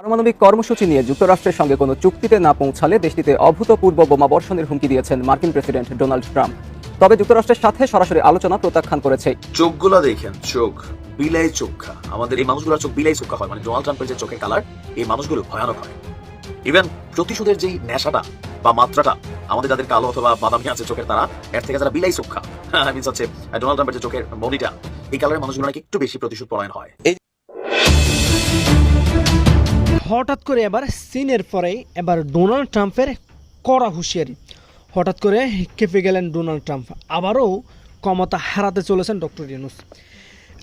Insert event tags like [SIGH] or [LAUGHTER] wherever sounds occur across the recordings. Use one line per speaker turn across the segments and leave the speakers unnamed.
পারমাণবিক কর্মসূচি নিয়ে যুক্তরাষ্ট্রের সঙ্গে কোনো চুক্তিতে না পৌঁছালে দেশটিতে অভূতপূর্ব বোমা বর্ষণের হুমকি দিয়েছেন মার্কিন প্রেসিডেন্ট ডোনাল্ড ট্রাম্প। তবে যুক্তরাষ্ট্রের সাথে সরাসরি আলোচনা প্রত্যাখ্যান করেছে।
চোখগুলো দেখেন চোখ বিলাই চোখা। আমাদের এই মানুষগুলোর চোখ বিলাই চোখা হয় মানে ডোনাল্ড ট্রাম্পের যে চোখের কালার এই মানুষগুলো ভয়ানক হয়। ইভেন প্রতিশোধের যেই নেশাটা বা মাত্রাটা আমাদের যাদের কালো অথবা বাদামি আছে চোখের তারা এর থেকে যারা বিলাই চোখা [LAUGHS] মিনস হচ্ছে ডোনাল্ড ট্রাম্পের যে চোখের মনিটা এই কালারের মানুষগুলো নাকি একটু বেশি প্রতিশোধ পরায়ণ হয়
হঠাৎ করে এবার চীনের পরে এবার ডোনাল্ড ট্রাম্পের কড়া হুঁশিয়ারি। হঠাৎ করে কেঁপে গেলেন ডোনাল্ড ট্রাম্প। আবারও ক্ষমতা হারাতে চলেছেন ডক্টর ইউনুস।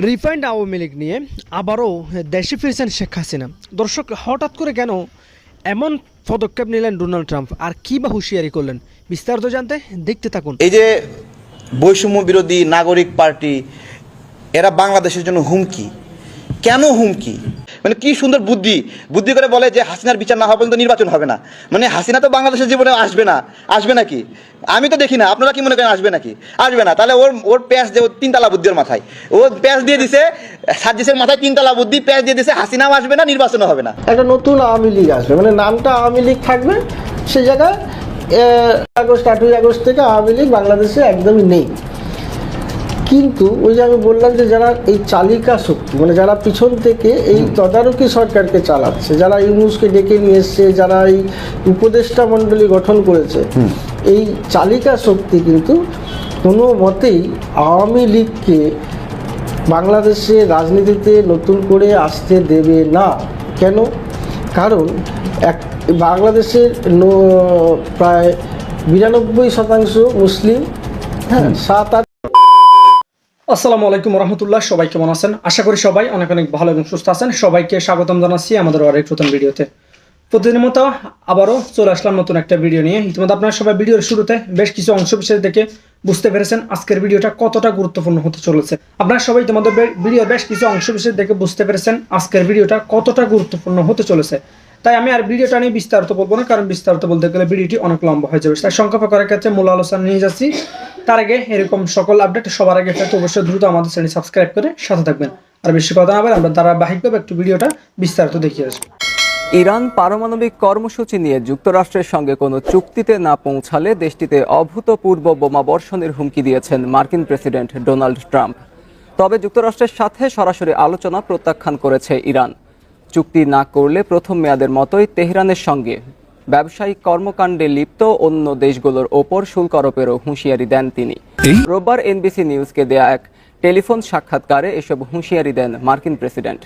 রিফাইন্ড আওয়ামী লীগ নিয়ে আবারও দেশে ফিরছেন শেখ হাসিনা। দর্শক, হঠাৎ করে কেন এমন পদক্ষেপ নিলেন ডোনাল্ড ট্রাম্প? আর কী বা হুঁশিয়ারি করলেন? বিস্তারিত জানতে দেখতে থাকুন।
এই যে বৈষম্য বিরোধী নাগরিক পার্টি, এরা বাংলাদেশের জন্য হুমকি। কেন হুমকি? মানে কি সুন্দর বুদ্ধি? বুদ্ধি করে বলে যে হাসিনার বিচার না হওয়া পর্যন্ত নির্বাচন হবে না। মানে হাসিনা তো বাংলাদেশের জীবনে আসবে না। আসবে নাকি? আমি তো দেখি না। আপনারা কি মনে করেন আসবে নাকি? আসবে না। তাহলে ওর ওর প্যাঁচ দিয়ে তিনতলা বুদ্ধির মাথায়। ও প্যাঁচ দিয়ে দিছে সার্জিসের মাথায় তিনতলা বুদ্ধি, প্যাঁচ দিয়ে দিছে, হাসিনাও আসবে না, নির্বাচনও হবে না।
একটা নতুন আওয়ামী লীগ আসবে। মানে নামটা আওয়ামী লীগ থাকবে সেই জায়গায় আগস্ট আটই আগস্ট থেকে আওয়ামী লীগ বাংলাদেশে একদমই নেই। কিন্তু ওই যে আমি বললাম যে যারা এই চালিকা শক্তি মানে যারা পিছন থেকে এই তদারকি সরকারকে চালাচ্ছে যারা ইউনুসকে ডেকে নিয়ে এসছে যারা এই উপদেষ্টা মণ্ডলী গঠন করেছে এই চালিকা শক্তি কিন্তু কোনো মতেই আওয়ামী লীগকে বাংলাদেশে রাজনীতিতে নতুন করে আসতে দেবে না। কেন? কারণ এক বাংলাদেশের প্রায় বিরানব্বই শতাংশ মুসলিম হ্যাঁ সাত আট
আসসালামু আলাইকুম রহমতুল্লাহ, সবাই কেমন আছেন? আশা করি সবাই অনেক অনেক ভালো এবং সুস্থ আছেন। সবাইকে স্বাগতম জানাচ্ছি আমাদের আরেক নতুন ভিডিওতে। প্রতিদিনের মতো আবারও চলে আসলাম নতুন একটা ভিডিও নিয়ে। ইতিমধ্যে আপনারা সবাই ভিডিওর শুরুতে বেশ কিছু অংশ বিশেষ দেখে বুঝতে পেরেছেন আজকের ভিডিওটা কতটা গুরুত্বপূর্ণ হতে চলেছে। আপনারা সবাই তোমাদের ভিডিওর বেশ কিছু অংশ বিশেষ দেখে বুঝতে পেরেছেন আজকের ভিডিওটা কতটা গুরুত্বপূর্ণ হতে চলেছে। তাই আমি আর ভিডিওটা নিয়ে বিস্তারিত বলব না, কারণ বিস্তারিত বলতে গেলে ভিডিওটি অনেক লম্বা হয়ে যাবে। তাই সংক্ষেপে করার ক্ষেত্রে মূল আলোচনা নিয়ে যাচ্ছি। তার আগে এরকম সকল আপডেট সবার আগে পেতে অবশ্যই দ্রুত আমাদের চ্যানেল সাবস্ক্রাইব করে সাথে থাকবেন। আর বেশি কথা না বলে আমরা ধারাবাহিকভাবে একটু ভিডিওটা বিস্তারিত দেখিয়ে আসব।
ইরান পারমাণবিক কর্মসূচি নিয়ে যুক্তরাষ্ট্রের সঙ্গে কোনো চুক্তিতে না পৌঁছালে দেশটিতে অভূতপূর্ব বোমা বর্ষণের হুমকি দিয়েছেন মার্কিন প্রেসিডেন্ট ডোনাল্ড ট্রাম্প। তবে যুক্তরাষ্ট্রের সাথে সরাসরি আলোচনা প্রত্যাখ্যান করেছে ইরান। চুক্তি না করলে প্রথম মেয়াদের মতোই তেহরানের সঙ্গে ব্যবসায়িক কর্মকাণ্ডে লিপ্ত অন্য দেশগুলোর ওপর শুল্ক আরোপেরও হুঁশিয়ারি দেন তিনি। রোববার এনবিসি নিউজকে দেয়া এক টেলিফোন সাক্ষাৎকারে এসব হুঁশিয়ারি দেন মার্কিন প্রেসিডেন্ট।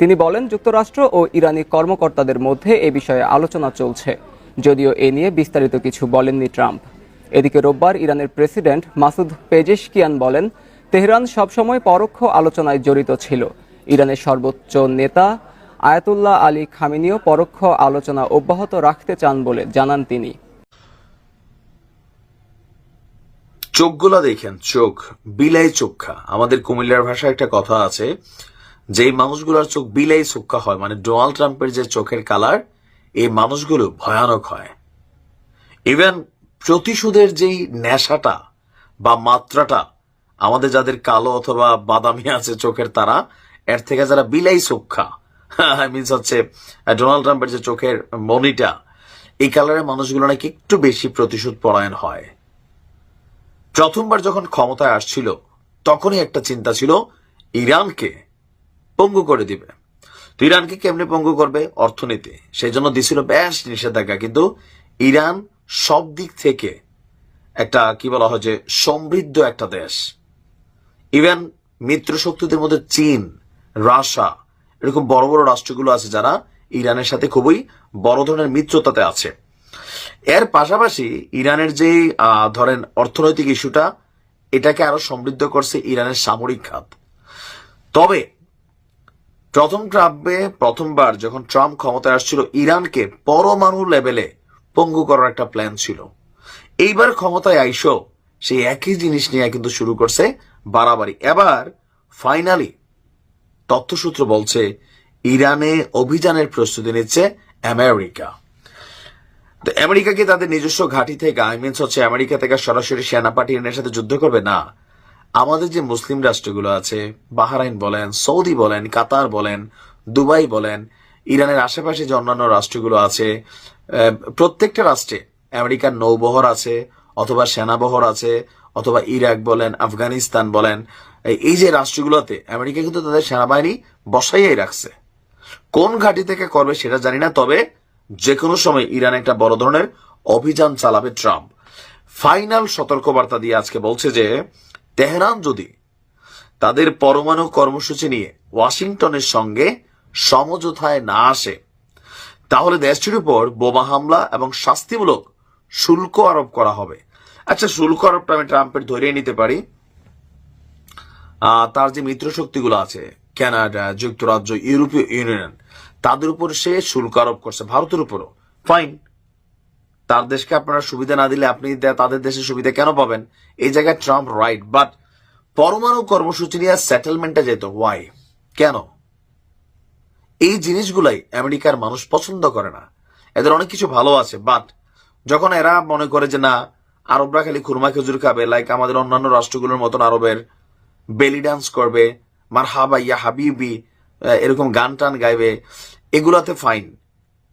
তিনি বলেন যুক্তরাষ্ট্র ও ইরানি কর্মকর্তাদের মধ্যে এ বিষয়ে আলোচনা চলছে যদিও এ নিয়ে বিস্তারিত কিছু বলেননি ট্রাম্প। এদিকে রোববার ইরানের প্রেসিডেন্ট মাসুদ পেজেশকিয়ান বলেন তেহরান সবসময় পরোক্ষ আলোচনায় জড়িত ছিল। ইরানের সর্বোচ্চ নেতা আয়াতুল্লাহ আলী খামিনিও পরোক্ষ আলোচনা অব্যাহত রাখতে চান বলে জানান তিনি।
চোখগুলো দেখেন, চোখ, বিলাই চোখা। আমাদের কুমিল্লার ভাষায় একটা কথা আছে, যেই মানুষগুলোর চোখ বিলাই চোখা হয় মানে ডোনাল্ড ট্রাম্পের যে চোখের কালার, এই মানুষগুলো ভয়ানক হয়। ইভেন প্রতিশোধের যেই নেশাটা বা মাত্রাটা, আমাদের যাদের কালো অথবা বাদামি আছে চোখের তারা, এর থেকে যারা বিলাই চোখা [LAUGHS] মিনস হচ্ছে ডোনাল্ড ট্রাম্পের যে চোখের মনিটা, এই কালারের মানুষগুলো নাকি একটু বেশি প্রতিশোধ পরায়ণ হয়। প্রথমবার যখন ক্ষমতায় আসছিল, তখনই একটা চিন্তা ছিল, ইরানকে পঙ্গু করে দিবে। তো ইরানকে কেমনে পঙ্গু করবে? অর্থনীতি। সেই জন্য দিছিল বেশ নিষেধাজ্ঞা, কিন্তু ইরান সব দিক থেকে একটা, কি বলা হয় যে, সমৃদ্ধ একটা দেশ। ইভেন মিত্র শক্তিদের মধ্যে চীন, রাশিয়া এরকম বড় বড় রাষ্ট্রগুলো আছে যারা ইরানের সাথে খুবই বড় ধরনের মিত্রতাতে আছে। এর পাশাপাশি ইরানের যে ধরেন অর্থনৈতিক ইস্যুটা, এটাকে আরও সমৃদ্ধ করছে ইরানের সামরিক খাত। তবে প্রথম ট্রাম্পে প্রথমবার যখন ট্রাম্প ক্ষমতায় আসছিল, ইরানকে পরমাণু লেভেলে পঙ্গু করার একটা প্ল্যান ছিল। এইবার ক্ষমতায় আইসো সেই একই জিনিস নিয়ে কিন্তু শুরু করছে বাড়াবাড়ি। এবার ফাইনালি তথ্যসূত্র বলছে, ইরানে অভিযানের প্রস্তুতি নিচ্ছে আমেরিকা। তো আমেরিকা কি তাদের নিজস্ব ঘাঁটি থেকে আই হচ্ছে আমেরিকা থেকে সরাসরি সেনা পাঠিয়ে ইরানের সাথে যুদ্ধ করবে? না। আমাদের যে মুসলিম রাষ্ট্রগুলো আছে, বাহারাইন বলেন, সৌদি বলেন, কাতার বলেন, দুবাই বলেন, ইরানের আশেপাশে যে অন্যান্য রাষ্ট্রগুলো আছে প্রত্যেকটা রাষ্ট্রে আমেরিকার নৌবহর আছে, অথবা সেনাবহর আছে, অথবা ইরাক বলেন, আফগানিস্তান বলেন এই- যে রাষ্ট্রগুলোতে আমেরিকা কিন্তু তাদের সেনাবাহিনী বসাইয়াই রাখছে। কোন ঘাঁটি থেকে করবে সেটা জানি না, তবে যে কোনো সময় ইরান একটা বড় ধরনের অভিযান চালাবে ট্রাম্প। ফাইনাল সতর্কবার্তা দিয়ে আজকে বলছে যে, তেহরান যদি তাদের পরমাণু কর্মসূচি নিয়ে ওয়াশিংটনের সঙ্গে সমঝোতায় না আসে, তাহলে দেশটির উপর বোমা হামলা এবং শাস্তিমূলক শুল্ক আরোপ করা হবে। আচ্ছা শুল্ক আরোপটা আমি ট্রাম্পের ধরিয়ে নিতে পারি। তার যে মিত্র শক্তিগুলো আছে, কানাডা, যুক্তরাজ্য, ইউরোপীয় ইউনিয়ন, তাদের উপর সে শুল্ক আরোপ করছে, ভারতের উপরও। ফাইন তার দেশকে আপনারা সুবিধা না দিলে আপনি তাদের দেশে সুবিধা কেন পাবেন? এই জায়গায় ট্রাম্প রাইট বাট পরমাণু কর্মসূচি নিয়ে সেটেলমেন্টে যেত ওয়াই কেন? এই জিনিসগুলাই আমেরিকার মানুষ পছন্দ করে না। এদের অনেক কিছু ভালো আছে বাট যখন এরা মনে করে যে না, আরবরা খালি খুরমা খেজুর খাবে লাইক আমাদের অন্যান্য রাষ্ট্রগুলোর মতন আরবের বেলি ডান্স করবে মার হাবা ইয়া হাবিবি এরকম গান টান গাইবে, এগুলাতে ফাইন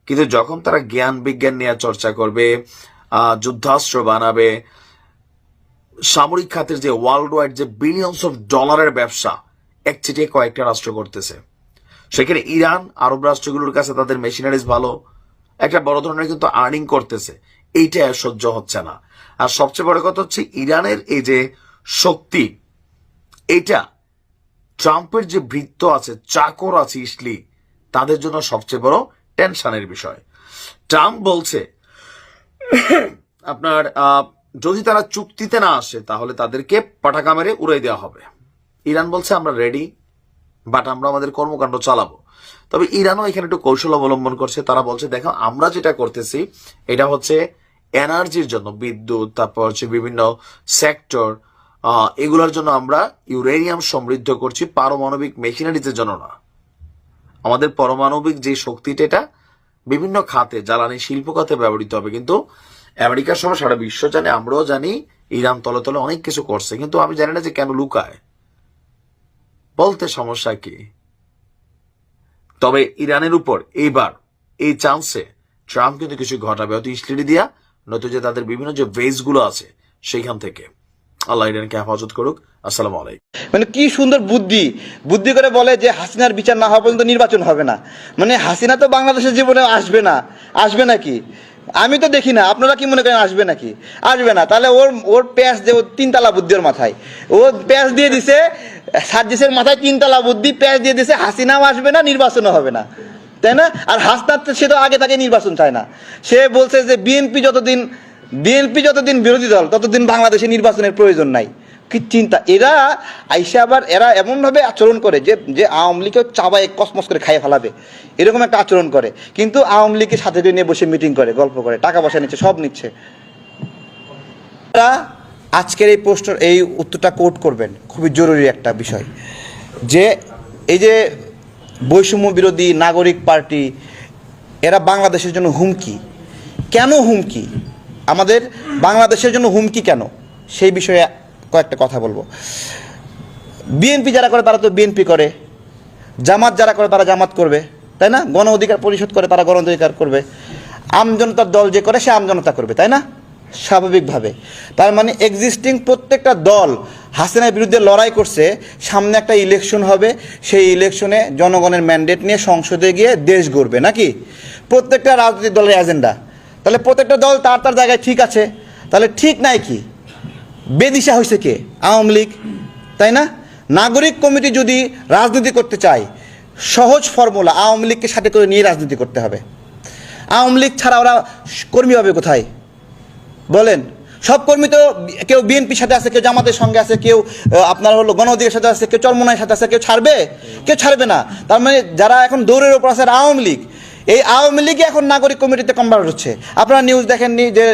কিন্তু যখন তারা জ্ঞান বিজ্ঞান নিয়ে চর্চা করবে যুদ্ধাস্ত্র বানাবে, সামরিক খাতের যে ওয়ার্ল্ড ওয়াইড যে বিলিয়নস অফ ডলারের ব্যবসা একচিটিয়ে কয়েকটা রাষ্ট্র করতেছে। সেখানে ইরান, আরব রাষ্ট্রগুলোর কাছে তাদের মেশিনারিজ ভালো, একটা বড় ধরনের কিন্তু আর্নিং করতেছে। এইটা সহ্য হচ্ছে না। আর সবচেয়ে বড় কথা হচ্ছে, ইরানের এই যে শক্তি এইটা ট্রাম্পের যে বৃত্ত আছে, চাকর আছে ইসলি, তাদের জন্য সবচেয়ে বড় টেনশনের বিষয়। ট্রাম্প বলছে, আপনার যদি তারা চুক্তিতে না আসে, তাহলে তাদেরকে পাঠাকা মেরে উড়াই দেওয়া হবে। ইরান বলছে, আমরা রেডি বাট আমরা আমাদের কর্মকাণ্ড চালাবো। তবে ইরানও এখানে একটু কৌশল অবলম্বন করছে। তারা বলছে, দেখো, আমরা যেটা করতেছি, এটা হচ্ছে এনার্জির জন্য, বিদ্যুৎ, তারপর হচ্ছে বিভিন্ন সেক্টর এগুলোর জন্য আমরা ইউরেনিয়াম সমৃদ্ধ করছি পারমাণবিক মেশিনারিজের জন্য না। আমাদের পারমাণবিক যে শক্তিটা, এটা বিভিন্ন খাতে, জ্বালানি শিল্প খাতে ব্যবহৃত হবে। কিন্তু আমেরিকার সহ সারা বিশ্ব জানে, আমরাও জানি, ইরান তলে তলে অনেক কিছু করছে। কিন্তু আমি জানি না যে কেন লুকায়। বলতে সমস্যা কি? তবে ইরানের উপর এইবার এই চান্সে ট্রাম্প কিন্তু কিছু ঘটাবে। হয়তো ইসলিডি দিয়া নয়তো যে তাদের বিভিন্ন যে ভেজগুলো আছে, সেইখান থেকে। আল্লাহ ইরানকে হেফাজত করুক। আসসালামু আলাইকুম।
মানে কি সুন্দর বুদ্ধি। বুদ্ধি করে বলে যে হাসিনার বিচার না হওয়া পর্যন্ত নির্বাচন হবে না। মানে হাসিনা তো বাংলাদেশের জীবনে আসবে না। আসবে নাকি? আমি তো দেখি না। আপনারা কি মনে করেন আসবে নাকি? আসবে না। তাহলে ওর ওর প্যাঁচ যে ওর তিনতলা বুদ্ধি ওর মাথায়। ও প্যাঁচ দিয়ে দিছে, সার্জিসের মাথায় তিনতলা বুদ্ধি, প্যাঁচ দিয়ে দিছে, হাসিনাও আসবে না, নির্বাচনও হবে না। তাই না? আর হাসনাত সে তো আগে তাকে নির্বাচন চায় না। সে বলছে যে বিএনপি যতদিন বিএনপি যতদিন বিরোধী দল, ততদিন বাংলাদেশে নির্বাচনের প্রয়োজন নাই। কি চিন্তা? এরা আইসে আবার এরা এমনভাবে আচরণ করে যে যে আওয়ামী লীগকে চাবায় কসমস করে খাইয়ে ফেলাবে। এরকম একটা আচরণ করে। কিন্তু আওয়ামী লীগের সাথে নিয়ে বসে মিটিং করে, গল্প করে, টাকা পয়সা নিচ্ছে, সব নিচ্ছে। আজকের এই পোস্টার এই উত্তরটা কোট করবেন, খুবই জরুরি একটা বিষয়। যে এই যে বৈষম্য বিরোধী নাগরিক পার্টি, এরা বাংলাদেশের জন্য হুমকি। কেন হুমকি? আমাদের বাংলাদেশের জন্য হুমকি কেন? সেই বিষয়ে কয়েকটা কথা বলব। বিএনপি যারা করে, তারা তো বিএনপি করে। জামাত যারা করে, তারা জামাত করবে। তাই না? গণ অধিকার পরিষদ করে, তারা গণ অধিকার করবে। আমজনতার দল যে করে, সে আমজনতা করবে, তাই না? স্বাভাবিকভাবে। তার মানে এক্সিস্টিং প্রত্যেকটা দল হাসিনার বিরুদ্ধে লড়াই করছে, সামনে একটা ইলেকশন হবে, সেই ইলেকশনে জনগণের ম্যান্ডেট নিয়ে সংসদে গিয়ে দেশ গড়বে, নাকি? প্রত্যেকটা রাজনৈতিক দলের এজেন্ডা তাহলে প্রত্যেকটা দল তার তার জায়গায় ঠিক আছে। তাহলে ঠিক নাই কি? বেদিশা হয়েছে কে? আওয়ামী লীগ। তাই না? নাগরিক কমিটি যদি রাজনীতি করতে চায়, সহজ ফর্মুলা আওয়ামী লীগকে সাথে করে নিয়ে রাজনীতি করতে হবে। আওয়ামী লীগ ছাড়া ওরা কর্মী হবে কোথায়? বলেন। সব কর্মী তো কেউ বিএনপির সাথে আছে, কেউ জামাতের সঙ্গে আছে, কেউ আপনার হলো গণ অধিকারের সাথে আছে, কেউ চরমনায়ের সাথে আছে, কেউ ছাড়বে? কেউ ছাড়বে না। তার মানে যারা এখন দৌড়ের ওপর আছে আওয়ামী লীগ। এই আওয়ামী লীগই এখন নাগরিক কমিটিতে কনভার্ট হচ্ছে। আপনারা নিউজ দেখেননি যে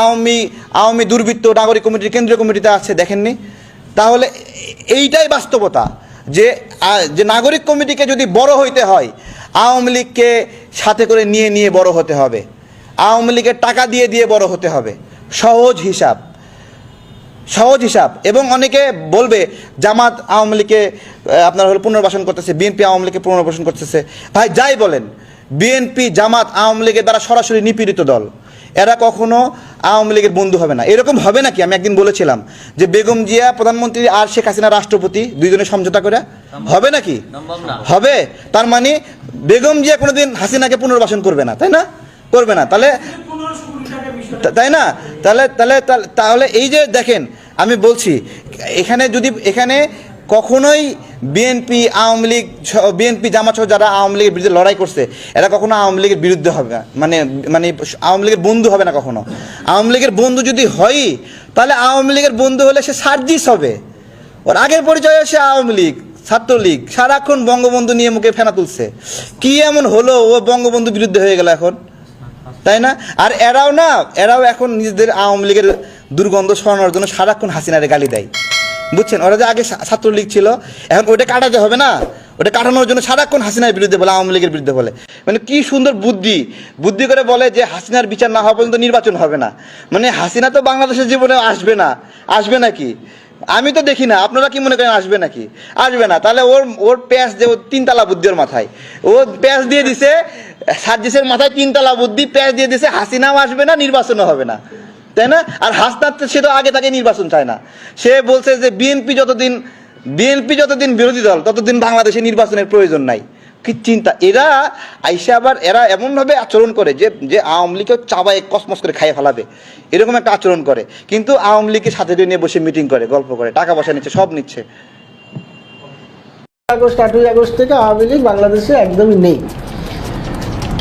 আওয়ামী আওয়ামী দুর্বৃত্ত নাগরিক কমিটির কেন্দ্রীয় কমিটিতে আছে, দেখেননি? তাহলে এইটাই বাস্তবতা যে যে নাগরিক কমিটিকে যদি বড় হইতে হয়, আওয়ামী লীগকে সাথে করে নিয়ে নিয়ে বড় হতে হবে। আওয়ামী লীগের টাকা দিয়ে দিয়ে বড় হতে হবে। সহজ হিসাব। সহজ হিসাব। এবং অনেকে বলবে, জামাত আওয়ামী লীগকে আপনার হলো পুনর্বাসন করতেছে, বিএনপি আওয়ামী লীগকে পুনর্বাসন করতেছে। ভাই, যাই বলেন বিএনপি জামাত আওয়ামী লীগের দ্বারা সরাসরি নিপীড়িত দল। এরা কখনো আওয়ামী লীগের বন্ধু হবে না। এরকম হবে নাকি? আমি একদিন বলেছিলাম যে বেগম জিয়া প্রধানমন্ত্রী আর শেখ হাসিনা রাষ্ট্রপতি দুইজনে সমঝোতা করে হবে নাকি? হবে। তার মানে বেগম জিয়া কোনোদিন হাসিনাকে পুনর্বাসন করবে না তাই না? করবে না। তাহলে তাই না? তাহলে তাহলে তাহলে- তাহলে এই যে দেখেন আমি বলছি এখানে যদি এখানে কখনোই বিএনপি, আওয়ামী লীগ বিএনপি জামাত সহ যারা আওয়ামী লীগের বিরুদ্ধে লড়াই করছে, এরা কখনো আওয়ামী লীগের বিরুদ্ধে হবে না। মানে মানে আওয়ামী লীগের বন্ধু হবে না কখনো। আওয়ামী লীগের বন্ধু যদি হয় তাহলে আওয়ামী লীগের বন্ধু হলে সে সার্জিস হবে। ওর আগের পরিচয় সে আওয়ামী লীগ, ছাত্রলীগ। সারাক্ষণ বঙ্গবন্ধু নিয়ে মুখে ফেনা তুলছে। কি এমন হলো ও বঙ্গবন্ধু বিরুদ্ধে হয়ে গেল এখন? তাই না? আর এরাও না, এরাও এখন নিজেদের আওয়ামী লীগের দুর্গন্ধ সরানোর জন্য সারাক্ষণ হাসিনারে গালি দেয়। বুঝছেন? ওরা যে আগে ছাত্রলীগ ছিল, এখন ওইটা কাটাতে হবে না। ওটা কাটানোর জন্য সারাক্ষণ হাসিনার বিরুদ্ধে বলে, আওয়ামী লীগের বিরুদ্ধে বলে। মানে কি সুন্দর বুদ্ধি। বুদ্ধি করে বলে যে হাসিনার বিচার না হওয়া পর্যন্ত নির্বাচন হবে না। মানে হাসিনা তো বাংলাদেশের জীবনে আসবে না। আসবে নাকি? আমি তো দেখি না। আপনারা কি মনে করেন আসবে নাকি? আসবে না। তাহলে ওর ওর প্যাঁচ যে ওর তিনতলা বুদ্ধি ওর মাথায়। ও প্যাঁচ দিয়ে দিছে, সার্জিসের মাথায় তিনতলা বুদ্ধি, প্যাঁচ দিয়ে দিছে, হাসিনাও আসবে না, নির্বাচনও হবে না। তাই না? আর হাসনাত সে তো আগে তাকে নির্বাচন চায় না। সে বলছে যে বিএনপি যতদিন বিএনপি যতদিন বিরোধী দল, ততদিন বাংলাদেশে নির্বাচনের প্রয়োজন নাই। কি চিন্তা? এরা আইসা আবার এরা এমনভাবে আচরণ করে যে যে আওয়ামী লীগকে চাবায়, কসমস করে খাইয়ে ফেলাবে। এরকম একটা আচরণ করে। কিন্তু আওয়ামী লীগকে সাথে নিয়ে বসে মিটিং করে, গল্প করে, টাকা পয়সা নিচ্ছে, সব নিচ্ছে।
আগস্ট, আটই আগস্ট থেকে আওয়ামী লীগ বাংলাদেশে একদমই নেই।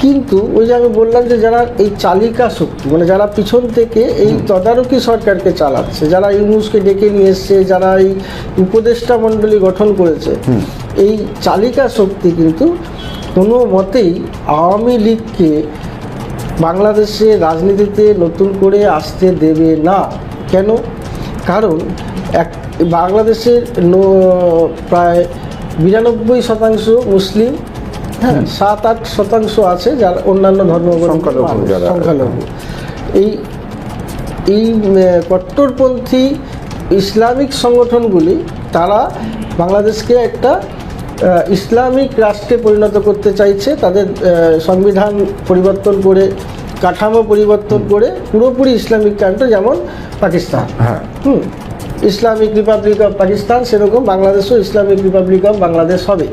কিন্তু ওই যে আমি বললাম যে যারা এই চালিকা শক্তি মানে যারা পিছন থেকে এই তদারকি সরকারকে চালাচ্ছে যারা ইউনুসকে ডেকে নিয়ে এসছে যারা এই উপদেষ্টা মণ্ডলী গঠন করেছে এই চালিকা শক্তি কিন্তু কোনো মতেই আওয়ামী লীগকে বাংলাদেশে রাজনীতিতে নতুন করে আসতে দেবে না। কেন? কারণ এক বাংলাদেশের প্রায় বিরানব্বই শতাংশ মুসলিম হ্যাঁ সাত আট শতাংশ আছে যারা অন্যান্য মানুষ, সংখ্যালঘু এই এই কট্টরপন্থী ইসলামিক সংগঠনগুলি তারা বাংলাদেশকে একটা ইসলামিক রাষ্ট্রে পরিণত করতে চাইছে। তাদের সংবিধান পরিবর্তন করে কাঠামো পরিবর্তন করে পুরোপুরি ইসলামিক কান্ট্রি যেমন Pakistan. Hmm. Islamic republic of Pakistan সেরকম বাংলাদেশও ইসলামিক রিপাবলিক অফ বাংলাদেশ হবে।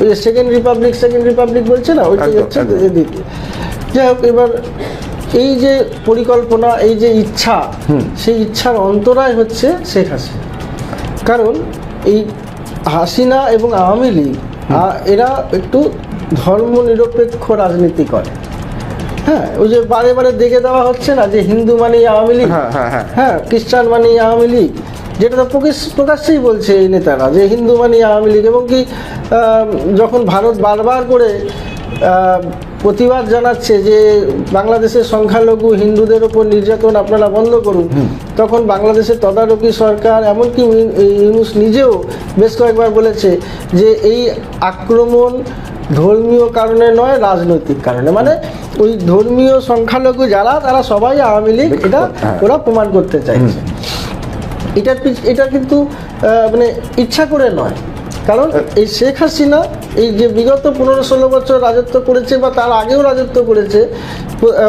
ওই যে সেকেন্ড রিপাবলিক সেকেন্ড রিপাবলিক বলছে না? হচ্ছে এদিকে। যাই হোক এবার এই যে পরিকল্পনা এই যে ইচ্ছা সেই ইচ্ছার অন্তরায় হচ্ছে শেখ হাসিনা। কারণ এই হাসিনা এবং আওয়ামী লীগ এরা একটু ধর্মনিরপেক্ষ রাজনীতি করে। হ্যাঁ ওই যে বারে বারে দেখে দেওয়া হচ্ছে না যে হিন্দু মানেই আওয়ামী লীগ হ্যাঁ খ্রিস্টান মানেই আওয়ামী লীগ যেটা তো প্রকাশ- প্রকাশ্যেই বলছে এই নেতারা যে হিন্দু মানেই আওয়ামী লীগ এবং কি যখন ভারত বারবার করে প্রতিবাদ জানাচ্ছে যে বাংলাদেশের সংখ্যালঘু হিন্দুদের ওপর নির্যাতন আপনারা বন্ধ করুন তখন বাংলাদেশের তদারকি সরকার এমনকি ইউ- ইউনুস নিজেও বেশ কয়েকবার বলেছে যে এই আক্রমণ ধর্মীয় কারণে নয় রাজনৈতিক কারণে। মানে ওই ধর্মীয় সংখ্যালঘু যারা তারা সবাই আওয়ামী লীগ এটা ওরা প্রমাণ করতে চাইছে। এটা এটা কিন্তু মানে ইচ্ছা করে নয়। কারণ এই শেখ হাসিনা এই যে বিগত পনেরো ষোলো বছর রাজত্ব করেছে বা তার আগেও রাজত্ব করেছে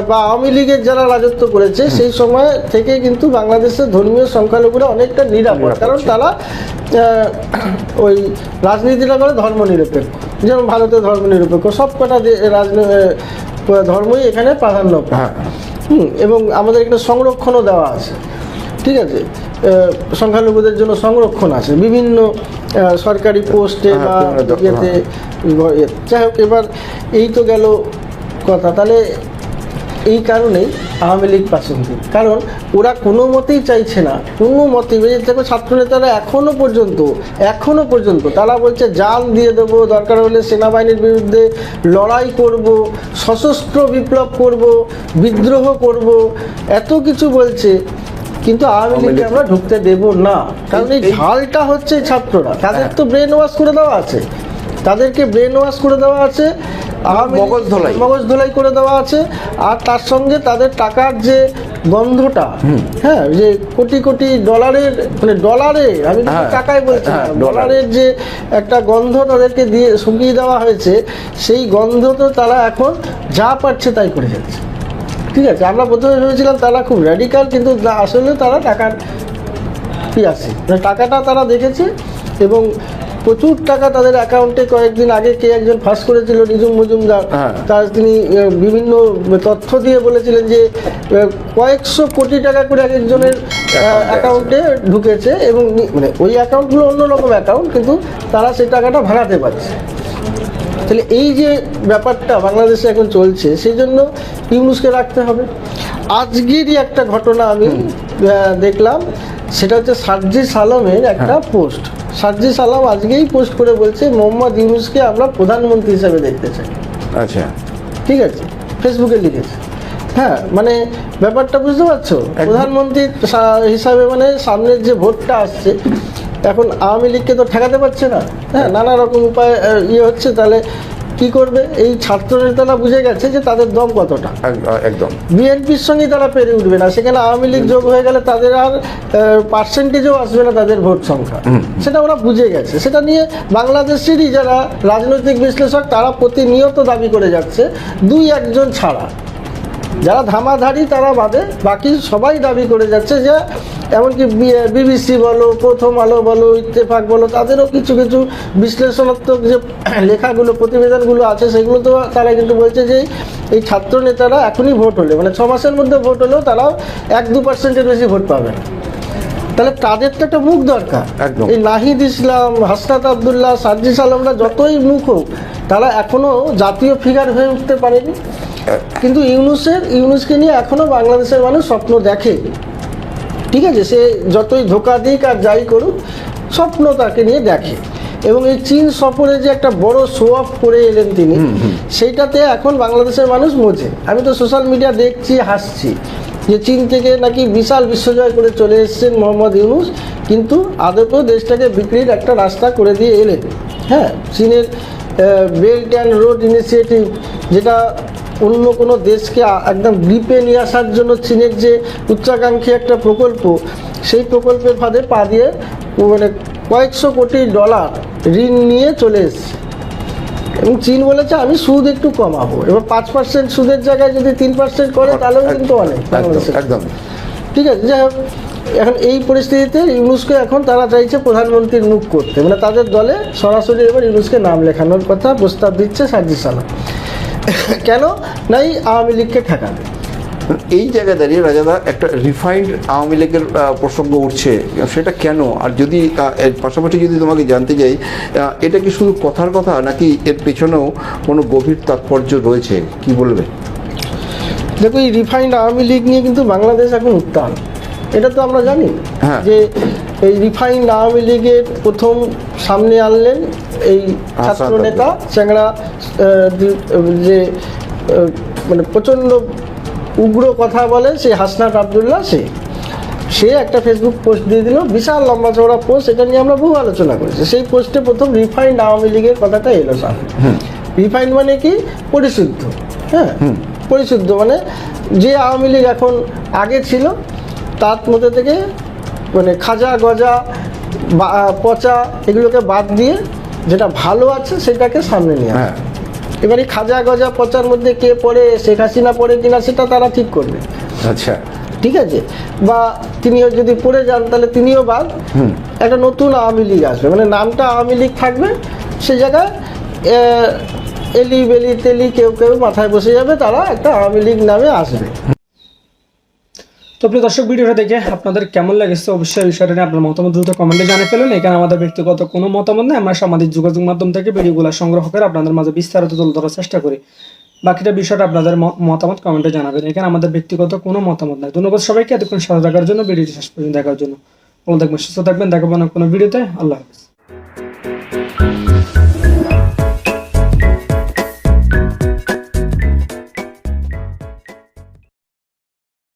বা আওয়ামী লীগের যারা রাজত্ব করেছে সেই সময় থেকে কিন্তু বাংলাদেশের ধর্মীয় সংখ্যালঘুরা অনেকটা নিরাপদ। কারণ তারা ওই রাজনীতিটা করে ধর্মনিরপেক্ষ যেমন ভারতের ধর্ম নিরপেক্ষ সব কটা ধর্মই এখানে প্রাধান্য পায়। হুম এবং আমাদের এখানে সংরক্ষণও দেওয়া আছে। ঠিক আছে? সংখ্যালঘুদের জন্য সংরক্ষণ আছে। বিভিন্ন সরকারি পোস্টে বা ইয়েতে ইয়ে। যাই হোক এবার এই তো গেল কথা। তাহলে এই কারণেই আওয়ামী লীগ প্রাসঙ্গিক। কারণ ওরা কোনো মতেই চাইছে না কোনো মতেই। দেখো ছাত্রনেতারা এখনও পর্যন্ত এখনও পর্যন্ত তারা বলছে জাল দিয়ে দেবো দরকার হলে সেনাবাহিনীর বিরুদ্ধে লড়াই করব সশস্ত্র বিপ্লব করব বিদ্রোহ করব। এত কিছু বলছে। কিন্তু আওয়ামী লীগকে আমরা ঢুকতে দেব না। কারণ এই ঝালটা হচ্ছে ছাত্ররা। তাদের তো ব্রেন ওয়াশ করে দেওয়া আছে। তাদেরকে ব্রেন ওয়াশ করে দেওয়া আছে
মগজ ধোলাই।
মগজ ধোলাই করে দেওয়া আছে আর তার সঙ্গে তাদের টাকার যে গন্ধটা হ্যাঁ যে কোটি কোটি ডলারের মানে ডলারে আমি
হ্যাঁ,
টাকায় বলছি
হ্যাঁ,
ডলারের যে একটা গন্ধ তাদেরকে দিয়ে শুকিয়ে দেওয়া হয়েছে সেই গন্ধ তো তারা এখন যা পারছে তাই করে যাচ্ছে। ঠিক আছে আমরা প্রথমে ভেবেছিলাম তারা খুব র্যাডিক্যাল কিন্তু আসলে তারা টাকার পিয়াসি মানে টাকাটা তারা দেখেছে এবং প্রচুর টাকা তাদের অ্যাকাউন্টে কয়েকদিন আগে কে একজন ফাঁস করেছিল নিজুম মজুমদার।
হ্যাঁ।
তার তিনি বিভিন্ন তথ্য দিয়ে বলেছিলেন যে কয়েকশো কোটি টাকা করে এক একজনের অ্যাকাউন্টে ঢুকেছে এবং মানে ওই অ্যাকাউন্টগুলো অন্যরকম অ্যাকাউন্ট কিন্তু তারা সেই টাকাটা ভাড়াতে পারছে। তাহলে এই যে ব্যাপারটা বাংলাদেশে এখন চলছে সেই জন্য ইউনুসকে রাখতে হবে। আজকেরই একটা ঘটনা আমি দেখলাম সেটা হচ্ছে সার্জি সালামের একটা পোস্ট। সার্জি সালাম আজকেই পোস্ট করে বলছে মোহাম্মদ ইউনুসকে আমরা প্রধানমন্ত্রী হিসেবে দেখতে চাই।
আচ্ছা।
ঠিক আছে? ফেসবুকে লিখেছে। হ্যাঁ মানে ব্যাপারটা বুঝতে পারছ? প্রধানমন্ত্রী হিসাবে মানে সামনের যে ভোটটা আসছে এখন আওয়ামী লীগকে তো ঠেকাতে পারছে না। হ্যাঁ নানা রকম উপায় ইয়ে হচ্ছে তাহলে কি করবে? এই ছাত্র নেতারা বুঝে গেছে যে তাদের দম কতটা।
এক- একদম।
বিএনপির সঙ্গে তারা পেরে উঠবে না। সেখানে আওয়ামী লীগ যোগ হয়ে গেলে তাদের আর পার্সেন্টেজও আসবে না তাদের ভোট সংখ্যা। সেটা ওরা বুঝে গেছে। সেটা নিয়ে বাংলাদেশেরই যারা রাজনৈতিক বিশ্লেষক তারা প্রতিনিয়ত দাবি করে যাচ্ছে দুই একজন ছাড়া। যারা ধামাধারি তারা বাদে বাকি সবাই দাবি করে যাচ্ছে যে এমনকি বিবিসি বলো প্রথম আলো বলো ইত্তেফাক বলো তাদেরও কিছু কিছু বিশ্লেষণাত্মক যে লেখাগুলো প্রতিবেদনগুলো আছে সেগুলো তো তারা কিন্তু বলছে যে এই ছাত্র নেতারা এখনই ভোট হলে মানে ছ মাসের মধ্যে ভোট হলেও তারাও এক দু পার্সেন্টের বেশি ভোট পাবে। তাহলে তাদের তো একটা মুখ দরকার। এই নাহিদ ইসলাম হাসনাত আবদুল্লাহ সার্জিস আলমরা যতই মুখ হোক তারা এখনও জাতীয় ফিগার হয়ে উঠতে পারেনি। কিন্তু ইউনুসের ইউনুসকে নিয়ে এখনও বাংলাদেশের মানুষ স্বপ্ন দেখে। ঠিক আছে? সে যতই ধোকা দিক আর যাই করুক স্বপ্ন তাকে নিয়ে দেখে। এবং এই চীন সফরে যে একটা বড় শো অফ করে এলেন তিনি সেইটাতে এখন বাংলাদেশের মানুষ বোঝে। আমি তো সোশ্যাল মিডিয়া দেখছি হাসছি যে চীন থেকে নাকি বিশাল বিশ্বজয় করে চলে এসছেন মোহাম্মদ ইউনুস কিন্তু আদতেও দেশটাকে বিক্রির একটা রাস্তা করে দিয়ে এলেন। হ্যাঁ? চীনের বেল্ট অ্যান্ড রোড ইনিশিয়েটিভ যেটা অন্য কোনো দেশকে একদম গ্রিপে নিয়ে আসার জন্য চীনের যে উচ্চাকাঙ্ক্ষী একটা প্রকল্প সেই প্রকল্পের ফাঁদে পা দিয়ে মানে কয়েকশো কোটি ডলার ঋণ নিয়ে চলে এসেছে। এবং চীন বলেছে আমি সুদ একটু কমাবো। এবার পাঁচ পার্সেন্ট সুদের জায়গায় যদি তিন পার্সেন্ট করে তাহলেও কিন্তু অনেক
একদম
ঠিক আছে যাই হোক এখন এই পরিস্থিতিতে ইউনুসকে এখন তারা চাইছে প্রধানমন্ত্রীর মুখ করতে। মানে তাদের দলে সরাসরি এবার ইউনুসকে নাম লেখানোর কথা প্রস্তাব দিচ্ছে সার্জিস [LAUGHS] কেন? নাই আওয়ামী লীগকে ঠেকাবে।
এই জায়গায় দাঁড়িয়ে রাজাদা একটা রিফাইন্ড আওয়ামী লীগের প্রসঙ্গ উঠছে। সেটা কেন? আর যদি পাশাপাশি যদি তোমাকে জানতে যাই এটা কি শুধু কথার কথা নাকি এর পেছনেও কোনো গভীর তাৎপর্য রয়েছে? কি বলবে?
দেখো এই রিফাইন্ড আওয়ামী লীগ নিয়ে কিন্তু বাংলাদেশ এখন উত্তাল। এটা তো আমরা জানি
হ্যাঁ।
যে এই রিফাইন্ড আওয়ামী লীগের প্রথম সামনে আনলেন এই ছাত্র নেতা দি- যে মানে প্রচণ্ড উগ্র কথা বলে সেই হাসনাত আবদুল্লাহ সে। সে একটা ফেসবুক পোস্ট দিয়ে দিল বিশাল লম্বা চওড়া পোস্ট এটা নিয়ে আমরা বহু আলোচনা করেছি। সেই পোস্টে প্রথম রিফাইন্ড আওয়ামী লীগের কথাটা এলো সামনে রিফাইন্ড মানে কি? পরিশুদ্ধ হ্যাঁ? পরিশুদ্ধ মানে যে আওয়ামী লীগ এখন আগে ছিল তার মধ্যে থেকে মানে খাজা গজা পচা এগুলোকে বাদ দিয়ে যেটা ভালো আছে সেটাকে সামনে নিয়ে
হ্যাঁ।
এবার এই খাজা গজা পচার মধ্যে কে পড়ে শেখ হাসিনা পড়ে কিনা সেটা তারা ঠিক করবে।
আচ্ছা।
ঠিক আছে? বা তিনিও যদি পড়ে যান তাহলে তিনিও বাদ। একটা নতুন আওয়ামী লীগ আসবে। মানে নামটা আওয়ামী লীগ থাকবে সে জায়গায় এলি বেলি তেলি কেউ কেউ মাথায় বসে যাবে তারা একটা আওয়ামী লীগ নামে আসবে।
তো প্রিয় দর্শক, ভিডিওটা দেখে আপনাদের কেমন লেগেছে? অবশ্যই এই বিষয়টা নিয়ে আপনার মতামত দ্রুত কমেন্টে জানিয়ে ফেলুন। এখানে আমাদের ব্যক্তিগত কোনো মতামত নেই। আমরা সামাজিক যোগাযোগ মাধ্যম থেকে ভিডিওগুলো সংগ্রহ করে আপনাদের মাঝে বিস্তারিত তুলে ধরার চেষ্টা করি। বাকিটা বিষয়টা আপনাদের মতামত কমেন্টে জানাবেন। এখানে আমাদের ব্যক্তিগত কোনো মতামত নাই। ধন্যবাদ সবাইকে। এতক্ষণ সাথে থাকার জন্য, ভিডিওটি শেষ পর্যন্ত দেখার জন্য। ভালো থাকবেন, সুস্থ থাকবেন। দেখাবো না কোনো ভিডিওতে। আল্লাহ হাফিজ।